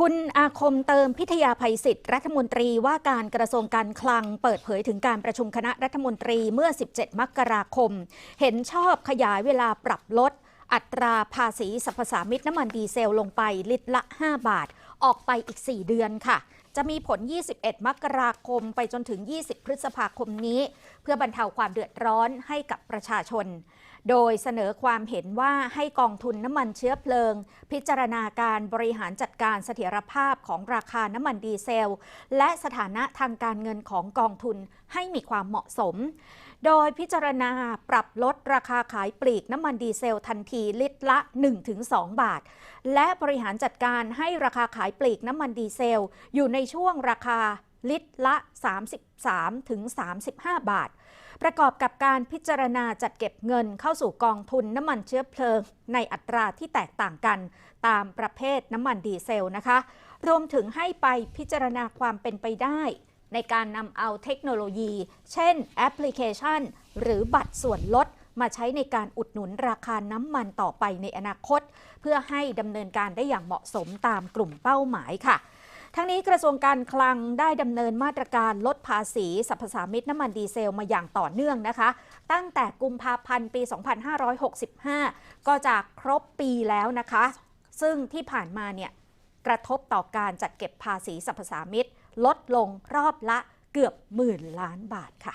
คุณอาคมเติมพิทยาภัยศิษย์รัฐมนตรีว่าการกระทรวงการคลังเปิดเผยถึงการประชุมคณะรัฐมนตรีเมื่อ 17 มกราคม เห็นชอบขยายเวลาปรับลด อัตราภาษีสรรพสามิตน้ำมันดีเซลลงไปลิตรละ 5 บาท ออกไปอีก 4 เดือนค่ะ จะมีผล 21 มกราคมไปจนถึง 20 พฤษภาคมนี้ เพื่อบรรเทาความเดือดร้อนให้กับประชาชน โดยเสนอความเห็นว่าให้กองทุนน้ำมันเชื้อเพลิง พิจารณาการบริหารจัดการเสถียรภาพของราคาน้ำมันดีเซล และสถานะทางการเงินของกองทุนให้มีความเหมาะสม โดยพิจารณาปรับลดราคาขายปลีกน้ำมันดีเซลทันทีลิตรละ 1-2 บาท และบริหารจัดการให้ราคาขายปลีกน้ำมันดีเซลอยู่ในช่วงราคาลิตรละ 33-35 บาท ประกอบกับการพิจารณาจัดเก็บเงินเข้าสู่กองทุนน้ำมันเชื้อเพลิง ในอัตราที่แตกต่างกัน ตามประเภทน้ำมันดีเซลนะคะ รวมถึงให้ไปพิจารณาความเป็นไปได้ ในการนำเอาเทคโนโลยี เช่นแอปพลิเคชัน หรือบัตรส่วนลดมาใช้ในการอุดหนุนราคาน้ำมันต่อไปในอนาคต เพื่อให้ดำเนินการได้อย่างเหมาะสมตามกลุ่มเป้าหมายค่ะ ทั้งนี้กระทรวงการคลังได้ดำเนินมาตรการลดภาษีสรรพสามิตน้ำมันดีเซลมาอย่างต่อเนื่องนะคะ ตั้งแต่กุมภาพันธ์ปี 2565 ก็จะครบปีแล้วนะคะ ซึ่งที่ผ่านมาเนี่ยกระทบต่อการจัดเก็บภาษีสรรพสามิตลดลงรอบละเกือบหมื่นล้านบาทค่ะ